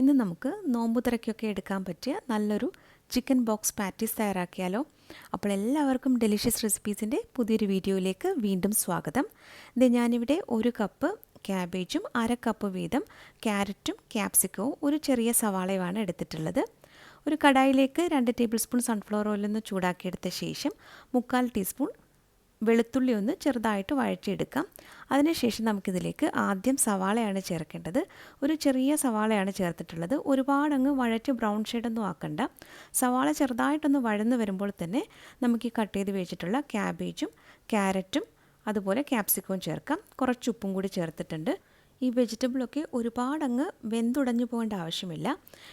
ഇന്ന് നമുക്ക് നോമ്പുതുറയ്ക്കൊക്കെ എടുക്കാൻ പറ്റിയ നല്ലൊരു ചിക്കൻ ബോക്സ് പാറ്റീസ് തയ്യാറാക്കിയാലോ. അപ്പോൾ എല്ലാവർക്കും ഡെലിഷ്യസ് റെസിപ്പീസിന്റെ പുതിയൊരു വീഡിയോയിലേക്ക് വീണ്ടും സ്വാഗതം. ഇത് ഞാനിവിടെ ഒരു കപ്പ് ക്യാബേജും അര കപ്പ് വീതം ക്യാരറ്റും ക്യാപ്സിക്കവും ഒരു ചെറിയ സവാളയുമാണ് എടുത്തിട്ടുള്ളത്. ഒരു കടായിലേക്ക് രണ്ട് ടേബിൾ സ്പൂൺ സൺഫ്ലവർ ഓയിലൊന്ന് ചൂടാക്കിയെടുത്ത ശേഷം മുക്കാൽ ടീസ്പൂൺ വെളുത്തുള്ളി ഒന്ന് ചെറുതായിട്ട് വഴറ്റിയെടുക്കാം. അതിനുശേഷം നമുക്കിതിലേക്ക് ആദ്യം സവാളയാണ് ചേർക്കേണ്ടത്. ഒരു ചെറിയ സവാളയാണ് ചേർത്തിട്ടുള്ളത്. ഒരുപാടങ്ങ് വഴറ്റി ബ്രൗൺ ഷെയ്ഡൊന്നും ആക്കണ്ട. സവാള ചെറുതായിട്ടൊന്ന് വഴന്ന് വരുമ്പോൾ തന്നെ നമുക്ക് ഈ കട്ട് ചെയ്ത് വെച്ചിട്ടുള്ള ക്യാബേജും ക്യാരറ്റും അതുപോലെ ക്യാപ്സിക്കവും ചേർക്കാം. കുറച്ച് ഉപ്പും കൂടി ചേർത്തിട്ടുണ്ട്. ഈ വെജിറ്റബിളൊക്കെ ഒരുപാടങ്ങ് വെന്തുടഞ്ഞു പോകേണ്ട ആവശ്യമില്ല.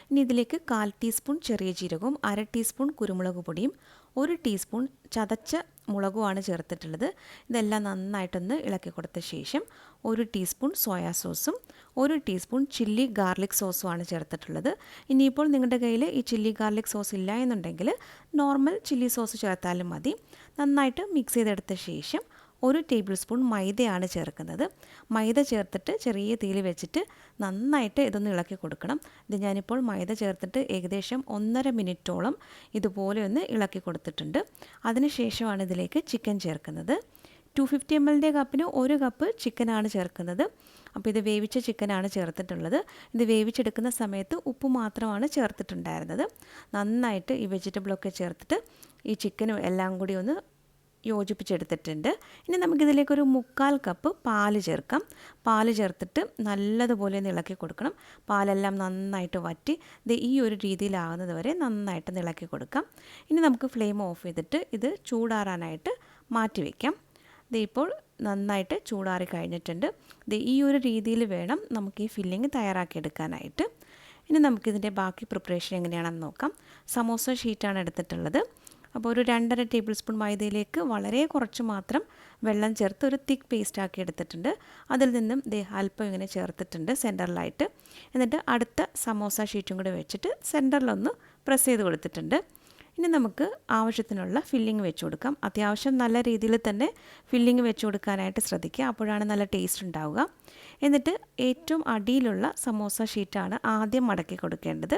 ഇനി ഇതിലേക്ക് കാൽ ടീസ്പൂൺ ചെറിയ ജീരകവും അര ടീസ്പൂൺ കുരുമുളക് പൊടിയും ഒരു ടീസ്പൂൺ ചതച്ച മുളകുമാണ് ചേർത്തിട്ടുള്ളത്. ഇതെല്ലാം നന്നായിട്ടൊന്ന് ഇളക്കി കൊടുത്ത ശേഷം ഒരു ടീസ്പൂൺ സോയാ സോസും ഒരു ടീസ്പൂൺ ചില്ലി ഗാർലിക് സോസുമാണ് ചേർത്തിട്ടുള്ളത്. ഇനിയിപ്പോൾ നിങ്ങളുടെ കയ്യിൽ ഈ ചില്ലി ഗാർലിക് സോസ് ഇല്ല എന്നുണ്ടെങ്കിൽ നോർമൽ ചില്ലി സോസ് ചേർത്താലും മതി. നന്നായിട്ട് മിക്സ് ചെയ്തെടുത്ത ശേഷം ഒരു ടേബിൾ സ്പൂൺ മൈദയാണ് ചേർക്കുന്നത്. മൈദ ചേർത്തിട്ട് ചെറിയ തീയിൽ വെച്ചിട്ട് നന്നായിട്ട് ഇതൊന്ന് ഇളക്കി കൊടുക്കണം. ഇത് ഞാനിപ്പോൾ മൈദ ചേർത്തിട്ട് ഏകദേശം ഒന്നര മിനിറ്റോളം ഇതുപോലെ ഒന്ന് ഇളക്കി കൊടുത്തിട്ടുണ്ട്. അതിനുശേഷമാണ് ഇതിലേക്ക് ചിക്കൻ ചേർക്കുന്നത്. ടു ഫിഫ്റ്റി എം എല്ലിന്റെ കപ്പിന് ഒരു കപ്പ് ചിക്കനാണ് ചേർക്കുന്നത്. അപ്പോൾ ഇത് വേവിച്ച ചിക്കനാണ് ചേർത്തിട്ടുള്ളത്. ഇത് വേവിച്ചെടുക്കുന്ന സമയത്ത് ഉപ്പ് മാത്രമാണ് ചേർത്തിട്ടുണ്ടായിരുന്നത്. നന്നായിട്ട് ഈ വെജിറ്റബിളൊക്കെ ചേർത്തിട്ട് ഈ ചിക്കനും എല്ലാം കൂടി ഒന്ന് യോജിപ്പിച്ചെടുത്തിട്ടുണ്ട്. ഇനി നമുക്കിതിലേക്കൊരു മുക്കാൽ കപ്പ് പാൽ ചേർക്കാം. പാൽ ചേർത്തിട്ട് നല്ലതുപോലെ ഒന്ന് ഇളക്കി കൊടുക്കണം. പാലെല്ലാം നന്നായിട്ട് വറ്റി ഇത് ഈ ഒരു രീതിയിലാകുന്നത് വരെ നന്നായിട്ട് ഇളക്കി കൊടുക്കാം. ഇനി നമുക്ക് ഫ്ലെയിം ഓഫ് ചെയ്തിട്ട് ഇത് ചൂടാറാനായിട്ട് മാറ്റി വയ്ക്കാം ഇത് ഇപ്പോൾ നന്നായിട്ട് ചൂടാറി കഴിഞ്ഞിട്ടുണ്ട്. ഇത് ഈ ഒരു രീതിയിൽ വേണം നമുക്ക് ഈ ഫില്ലിങ് തയ്യാറാക്കിയെടുക്കാനായിട്ട്. ഇനി നമുക്കിതിന്റെ ബാക്കി പ്രിപ്പറേഷൻ എങ്ങനെയാണെന്ന് നോക്കാം. സമോസ ഷീറ്റാണ് എടുത്തിട്ടുള്ളത്. അപ്പോൾ ഒരു രണ്ടര ടേബിൾ സ്പൂൺ മൈദയിലേക്ക് വളരെ കുറച്ച് മാത്രം വെള്ളം ചേർത്ത് ഒരു തിക്ക് പേസ്റ്റ് ആക്കി എടുത്തിട്ടുണ്ട്. അതിൽ നിന്നും ദേ അല്പം ഇങ്ങനെ ചേർത്തിട്ടുണ്ട് സെന്ററിലായിട്ട്. എന്നിട്ട് അടുത്ത സമോസ ഷീറ്റും കൂടെ വെച്ചിട്ട് സെന്ററിലൊന്ന് പ്രസ് ചെയ്ത് കൊടുത്തിട്ടുണ്ട്. ഇനി നമുക്ക് ആവശ്യത്തിനുള്ള ഫില്ലിങ് വെച്ച് കൊടുക്കാം. അത്യാവശ്യം നല്ല രീതിയിൽ തന്നെ ഫില്ലിങ് വെച്ച് കൊടുക്കാനായിട്ട് ശ്രദ്ധിക്കുക. അപ്പോഴാണ് നല്ല ടേസ്റ്റ് ഉണ്ടാവുക. എന്നിട്ട് ഏറ്റവും അടിയിലുള്ള സമോസ ഷീറ്റാണ് ആദ്യം മടക്കി കൊടുക്കേണ്ടത്.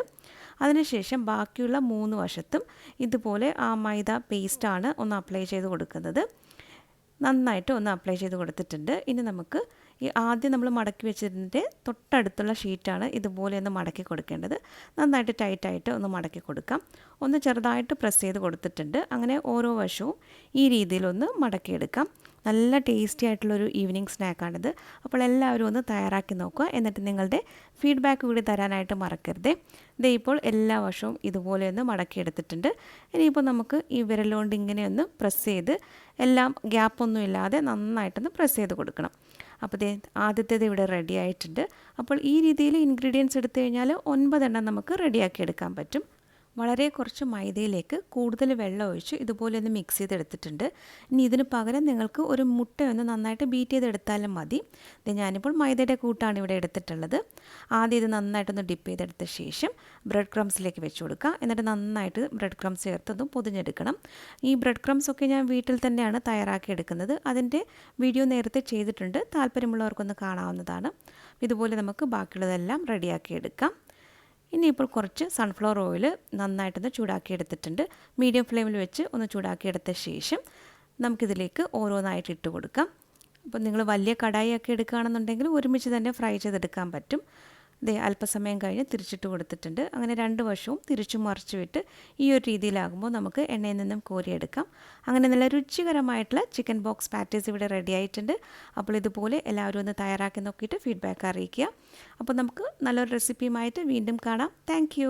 അതിനുശേഷം ബാക്കിയുള്ള മൂന്ന് വശത്തും ഇതുപോലെ ആ മൈദ പേസ്റ്റാണ് ഒന്ന് അപ്ലൈ ചെയ്ത് കൊടുക്കുന്നത്. നന്നായിട്ട് ഒന്ന് അപ്ലൈ ചെയ്ത് കൊടുത്തിട്ടുണ്ട്. ഇനി നമുക്ക് ഈ ആദ്യം നമ്മൾ മടക്കി വെച്ചതിന്റെ തൊട്ടടുത്തുള്ള ഷീറ്റാണ് ഇതുപോലെ ഒന്ന് മടക്കി കൊടുക്കേണ്ടത്. നന്നായിട്ട് ടൈറ്റായിട്ട് ഒന്ന് മടക്കി കൊടുക്കാം. ഒന്ന് ചെറുതായിട്ട് പ്രസ് ചെയ്ത് കൊടുത്തിട്ടുണ്ട്. അങ്ങനെ ഓരോ വശവും ഈ രീതിയിലൊന്ന് മടക്കിയെടുക്കാം. നല്ല ടേസ്റ്റി ആയിട്ടുള്ളൊരു ഈവനിങ് സ്നാക്കാണിത് അപ്പോൾ എല്ലാവരും ഒന്ന് തയ്യാറാക്കി നോക്കുക. എന്നിട്ട് നിങ്ങളുടെ ഫീഡ്ബാക്ക് കൂടി തരാനായിട്ട് മറക്കരുത്. ഇതേ ഇപ്പോൾ എല്ലാ വർഷവും ഇതുപോലെ ഒന്ന് മടക്കിയെടുത്തിട്ടുണ്ട് ഇനിയിപ്പോൾ നമുക്ക് ഈ വിരലുകൊണ്ട് ഇങ്ങനെ ഒന്ന് പ്രസ് ചെയ്ത് എല്ലാം ഗ്യാപ്പൊന്നും ഇല്ലാതെ നന്നായിട്ടൊന്ന് പ്രസ് ചെയ്ത് കൊടുക്കണം. അപ്പോൾ ദേ ആദ്യത്തേത് ഇവിടെ റെഡി ആയിട്ടുണ്ട്. അപ്പോൾ ഈ രീതിയിൽ ഇൻഗ്രീഡിയൻസ് എടുത്തു കഴിഞ്ഞാൽ ഒൻപതെണ്ണം നമുക്ക് റെഡിയാക്കി എടുക്കാൻ പറ്റും. വളരെ കുറച്ച് മൈദയിലേക്ക് കൂടുതൽ വെള്ളം ഒഴിച്ച് ഇതുപോലെ ഒന്ന് മിക്സ് ചെയ്തെടുത്തിട്ടുണ്ട്. ഇനി ഇതിന് പകരം നിങ്ങൾക്ക് ഒരു മുട്ട ഒന്ന് നന്നായിട്ട് ബീറ്റ് ചെയ്തെടുത്താലും മതി. ഇത് ഞാനിപ്പോൾ മൈദയുടെ കൂട്ടാണ് ഇവിടെ എടുത്തിട്ടുള്ളത്. ആദ്യം ഇത് നന്നായിട്ടൊന്ന് ഡിപ്പ് ചെയ്തെടുത്ത ശേഷം ബ്രെഡ് ക്രംസിലേക്ക് വെച്ച് കൊടുക്കുക. എന്നിട്ട് നന്നായിട്ട് ബ്രെഡ് ക്രംസ് ചേർത്തതും പൊതിഞ്ഞെടുക്കണം. ഈ ബ്രെഡ് ക്രംസ് ഒക്കെ ഞാൻ വീട്ടിൽ തന്നെയാണ് തയ്യാറാക്കി എടുക്കുന്നത്. അതിന്റെ വീഡിയോ നേരത്തെ ചെയ്തിട്ടുണ്ട്. താല്പര്യമുള്ളവർക്കൊന്ന് കാണാവുന്നതാണ്. ഇതുപോലെ നമുക്ക് ബാക്കിയുള്ളതെല്ലാം റെഡിയാക്കി എടുക്കാം. ഇനിയിപ്പോൾ കുറച്ച് സൺഫ്ലവർ ഓയിൽ നന്നായിട്ടൊന്ന് ചൂടാക്കി എടുത്തിട്ടുണ്ട് മീഡിയം ഫ്ലെയിമിൽ വെച്ച് ഒന്ന് ചൂടാക്കി എടുത്ത ശേഷം നമുക്കിതിലേക്ക് ഓരോന്നായിട്ട് ഇട്ട് കൊടുക്കാം. അപ്പോൾ നിങ്ങൾ വലിയ കടായിയൊക്കെ എടുക്കുകയാണെന്നുണ്ടെങ്കിൽ ഒരുമിച്ച് തന്നെ ഫ്രൈ ചെയ്തെടുക്കാൻ പറ്റും. ഇതേ അല്പസമയം കഴിഞ്ഞ് തിരിച്ചിട്ട് കൊടുത്തിട്ടുണ്ട്. അങ്ങനെ രണ്ട് വശവും തിരിച്ചു മറിച്ച് വിട്ട് ഈ ഒരു രീതിയിലാകുമ്പോൾ നമുക്ക് എണ്ണയിൽ നിന്നും കോരിയെടുക്കാം. അങ്ങനെ നല്ല രുചികരമായിട്ടുള്ള ചിക്കൻ ബോക്സ് പാറ്റീസ് ഇവിടെ റെഡി ആയിട്ടുണ്ട്. അപ്പോൾ ഇതുപോലെ എല്ലാവരും ഒന്ന് തയ്യാറാക്കി നോക്കിയിട്ട് ഫീഡ്ബാക്ക് അറിയിക്കുക. അപ്പോൾ നമുക്ക് നല്ലൊരു റെസിപ്പിയുമായിട്ട് വീണ്ടും കാണാം. താങ്ക്